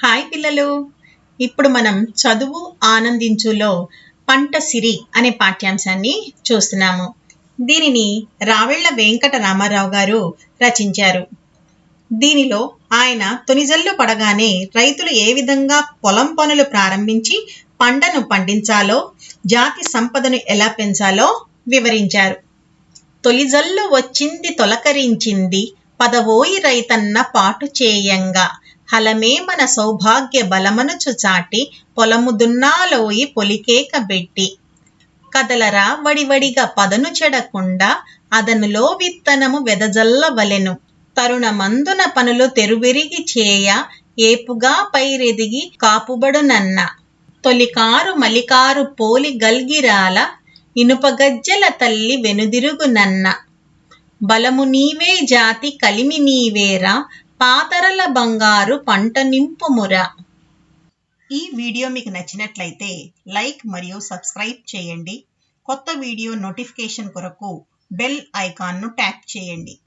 Hi పిల్లలు. ఇప్పుడు మనం చదువు ఆనందించులో పంట సిరి అనే పాఠ్యాంశాన్ని చూస్తున్నాము. దీనిని రావెళ్ళ వెంకట రామారావు గారు రచించారు. దీనిలో ఆయన తొనిజల్లు పడగానే రైతులు ఏ విధంగా పొలం పనులు ప్రారంభించి పంటను పండించాలో జాతి సంపదను ఎలా పెంచాలో వివరించారు. తొలిజల్లు వచ్చింది తొలకరించింది పదవోయి రైతన్న పాటు చేయంగా. హలమే మన సౌభాగ్య బలమనుచు చాటి పొలము దున్నాలోయి పొలికేక బెట్టి. కదలరా వడివడిగా పదను చెడకుండా అదనులో విత్తనము వెదజల్లవలెను తరుణమందున పనులు తెరువిరిగి చేయ ఏపుగా పైరెదిగి కాపుబడునన్న. తొలికారు మలికారు పోలి గల్గిరాల ఇనుపగజ్జల తల్లి వెనుదిరుగునన్న. బలము నీవే జాతి కలిమి నీవేరా పాతరల బంగారు పంట నింపుమురా ఈ వీడియో మీకు నచ్చినట్లయితే లైక్ మరియు సబ్స్క్రైబ్ చేయండి. కొత్త వీడియో నోటిఫికేషన్ కొరకు బెల్ ఐకాన్ను ట్యాప్ చేయండి.